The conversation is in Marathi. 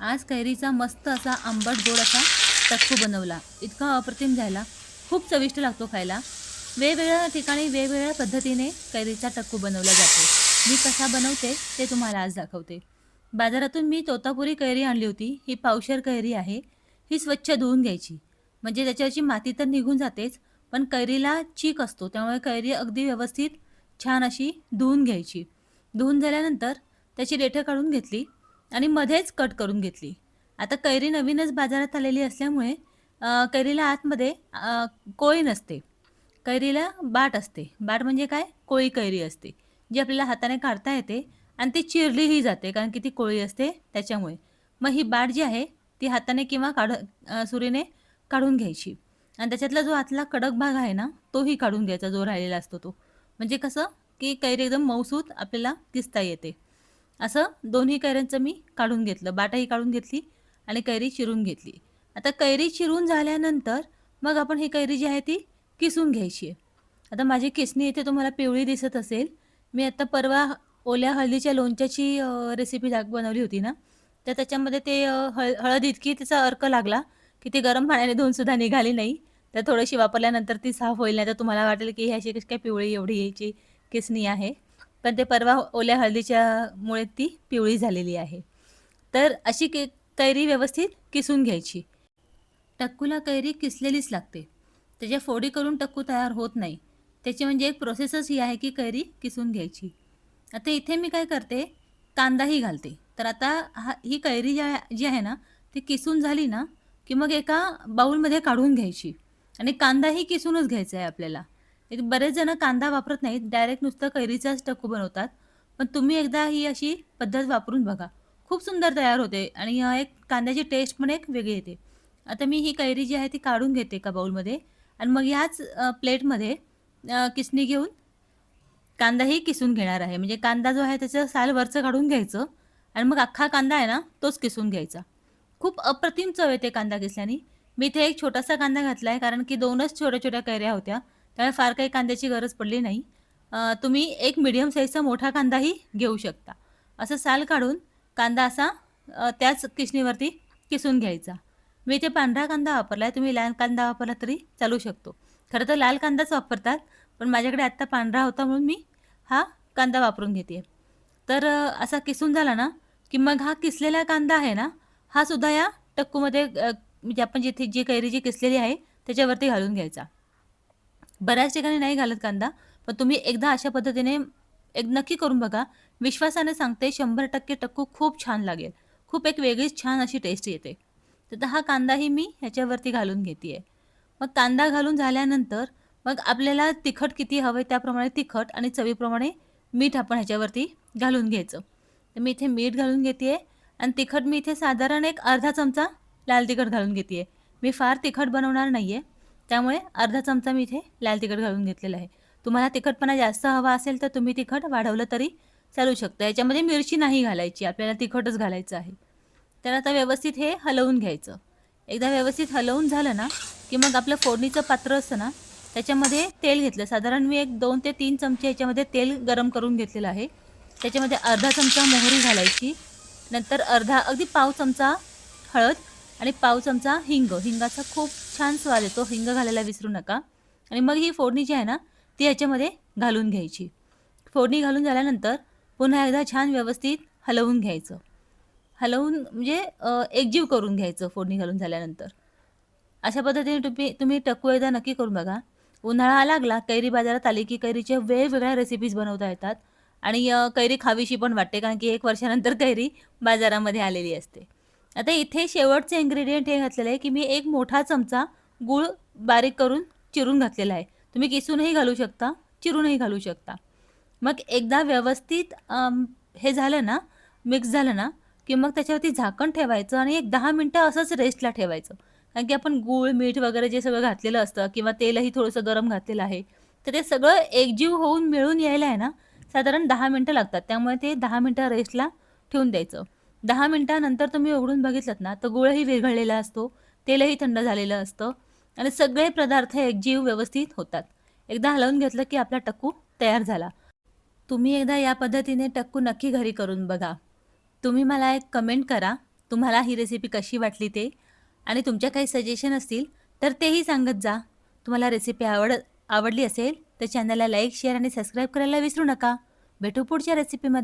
आज कैरीचा मस्त असा आंबट गोड असा टक्कू बनवला. इतका अप्रतिम झाला. खूप चविष्ट लागतो खायला. वेगवेगळ्या ठिकाणी वेगवेगळ्या पद्धतीने कैरीचा टक्कू बनवला जातो. मी कसा बनवते ते तुम्हाला आज दाखवते. बाजारातून मी तोतापुरी कैरी आणली होती. ही पावशर कैरी आहे. ही स्वच्छ धुवून घ्यायची. म्हणजे त्याच्यावरची माती तर निघून जातेच पण कैरीला चीक असतो. त्यामुळे कैरी अगदी व्यवस्थित छान अशी धुवून घ्यायची. धुवून झाल्यानंतर त्याची रेठं काढून घेतली. आणि मध्येच कट करून घेतली. आता कैरी नवीनच बाजारात आलेली असल्यामुळे कैरीला आतमध्ये कोळी नसते. कैरीला बाट असते. बाट म्हणजे काय? कोळी कैरी असते जी आपल्याला हाताने काढता येते आणि ती चिरलीही जाते कारण की ती कोळी असते त्याच्यामुळे. मग ही बाट जी आहे ती हाताने किंवा काढ सुरीने काढून घ्यायची. आणि त्याच्यातला जो आतला कडक भाग आहे ना तोही काढून घ्यायचा जो राहिलेला असतो तो. म्हणजे कसं? की कैरी एकदम मऊसूत आपल्याला दिसता येते. असं दोन्ही कैऱ्यांचं मी काढून घेतलं. बाटाही काढून घेतली आणि कैरी चिरून घेतली. आता कैरी चिरून झाल्यानंतर मग आपण ही कैरी जी आहे ती किसून घ्यायची आहे. आता माझी किसणी इथे तुम्हाला पिवळी दिसत असेल. मी आता परवा ओल्या हळदीच्या लोणच्याची रेसिपी दाग बनवली होती ना? तर त्याच्यामध्ये ते हळ हळद इतकी तिचा अर्क लागला की ती गरम पाण्याने धुवूनसुद्धा निघाली नाही. तर थोडीशी वापरल्यानंतर ती साफ होईल नाही तर तुम्हाला वाटेल की ही अशी कशी काय पिवळी एवढी यायची किसणी आहे. पण ते परवा ओल्या हळदीच्या मुळे ती पिवळी झालेली आहे. तर अशी के कैरी व्यवस्थित किसून घ्यायची. टक्कूला कैरी किसलेलीच लागते. त्याच्या फोडी करून टक्कू तयार होत नाही. त्याची म्हणजे एक प्रोसेसच ही आहे की कैरी किसून घ्यायची. आता इथे मी काय करते? कांदाही घालते. तर आता हा ही कैरी ज्या जी आहे ना ती किसून झाली ना की मग एका बाऊलमध्ये काढून घ्यायची. आणि कांदाही किसूनच घ्यायचा आहे आपल्याला. एक बरेच जण कांदा वापरत नाहीत डायरेक्ट नुसतं कैरीचाच टक्कू बनवतात. पण तुम्ही एकदा ही अशी पद्धत वापरून बघा. खूप सुंदर तयार होते आणि एक कांद्याची टेस्ट पण एक वेगळी येते. आता मी ही कैरी जी आहे ती काढून घेते एका बाऊलमध्ये आणि मग ह्याच प्लेटमध्ये किसणी घेऊन कांदाही किसून घेणार आहे. म्हणजे कांदा जो आहे त्याचं साल वरचं काढून घ्यायचं आणि मग अख्खा कांदा आहे ना तोच किसून घ्यायचा. खूप अप्रतिम चव येते कांदा किसल्याने. मी इथे एक छोटासा कांदा घातला आहे कारण की दोनच छोट्या छोट्या कैऱ्या होत्या. त्यामुळे फार काही कांद्याची गरज पडली नाही. तुम्ही एक मिडियम साईजचा मोठा कांदाही घेऊ शकता. असं साल काढून कांदा असा त्याच किसणीवरती किसून घ्यायचा. मी इथे पांढरा कांदा वापरला आहे तुम्ही लाल कांदा वापरला तरी चालू शकतो. खरं तर लाल कांदाच वापरतात पण माझ्याकडे आत्ता पांढरा होता म्हणून मी हा कांदा वापरून घेते तर असा किसून झाला ना की मग हा किसलेला कांदा आहे ना हा सुद्धा या टक्कूमध्ये म्हणजे आपण जिथे जी कैरी जी किसलेली आहे त्याच्यावरती घालून घ्यायचा. बऱ्याच ठिकाणी नाही घालत कांदा पण तुम्ही एकदा अशा पद्धतीने एक नक्की करून बघा. विश्वासाने सांगते शंभर टक्के टक्कू खूप छान लागेल. खूप एक वेगळीच छान अशी टेस्ट येते. तर हा कांदाही मी ह्याच्यावरती घालून घेते आहे मग कांदा घालून झाल्यानंतर मग आपल्याला तिखट किती हवं आहे त्याप्रमाणे तिखट आणि चवीप्रमाणे मीठ आपण ह्याच्यावरती घालून घ्यायचं. तर मी इथे मीठ घालून घेते आहे आणि तिखट मी इथे साधारण एक अर्धा चमचा लाल तिखट घालून घेते आहे मी फार तिखट बनवणार नाही आहे त्यामुळे अर्धा चमचा मी इथे लाल तिखट घालून घेतलेला आहे. तुम्हाला तिखटपणा जास्त हवा असेल तर तुम्ही तिखट वाढवलं तरी चालू शकतं. याच्यामध्ये मिरची नाही घालायची आपल्याला तिखटच घालायचं आहे. तर आता व्यवस्थित हे हलवून घ्यायचं. एकदा व्यवस्थित हलवून झालं ना की मग आपलं फोडणीचं पात्र असतं ना त्याच्यामध्ये तेल घेतलं. साधारण मी एक दोन ते तीन चमचे याच्यामध्ये तेल गरम करून घेतलेलं आहे. त्याच्यामध्ये अर्धा चमचा मोहरी घालायची. नंतर अर्धा अगदी पाव चमचा हळद आणि पाव चमचा हिंग. हिंगाचा खूप छान स्वाद येतो. हिंग घालायला विसरू नका. आणि मग ही फोडणी जी आहे ना ती ह्याच्यामध्ये घालून घ्यायची. फोडणी घालून झाल्यानंतर पुन्हा एकदा छान व्यवस्थित हलवून घ्यायचं. हलवून म्हणजे एकजीव करून घ्यायचं फोडणी घालून झाल्यानंतर. अशा पद्धतीने तुम्ही तुम्ही टक्कू एकदा नक्की करून बघा. उन्हाळा लागला कैरी बाजारात आली की कैरीच्या वेगवेगळ्या रेसिपीज बनवता येतात. आणि कैरी खावीशी पण वाटते कारण की एक वर्षानंतर कैरी बाजारामध्ये आलेली असते. आता इथे शेवटचे इन्ग्रेडियंट हे घातलेलं आहे की मी एक मोठा चमचा गूळ बारीक करून चिरून घातलेला आहे. तुम्ही किसूनही घालू शकता चिरूनही घालू शकता. मग एकदा व्यवस्थित हे झालं ना मिक्स झालं ना की मग त्याच्यावरती झाकण ठेवायचं आणि एक दहा मिनटं असंच रेस्टला ठेवायचं. कारण की आपण गूळ मीठ वगैरे जे सगळं घातलेलं असतं किंवा तेलही थोडंसं गरम घातलेलं आहे तर ते सगळं एकजीव होऊन मिळून यायला आहे ना साधारण दहा मिनटं लागतात. त्यामुळे ते दहा मिनटं रेस्टला ठेवून द्यायचं. दहा मिनिटानंतर तुम्ही उघडून बघितलं ना तर गुळही विरघळलेला असतो तेलही थंड झालेलं असतं आणि सगळे पदार्थ एकजीव व्यवस्थित होतात. एकदा हलवून घेतलं की आपला टक्कू तयार झाला. तुम्ही एकदा या पद्धतीने टक्कू नक्की घरी करून बघा. तुम्ही मला एक कमेंट करा तुम्हाला ही रेसिपी कशी वाटली ते. आणि तुमच्या काही सजेशन असतील तर तेही सांगत जा. तुम्हाला रेसिपी आवड आवडली असेल तर चॅनलला लाईक शेअर आणि सबस्क्राईब करायला विसरू नका. भेटू पुढच्या रेसिपीमध्ये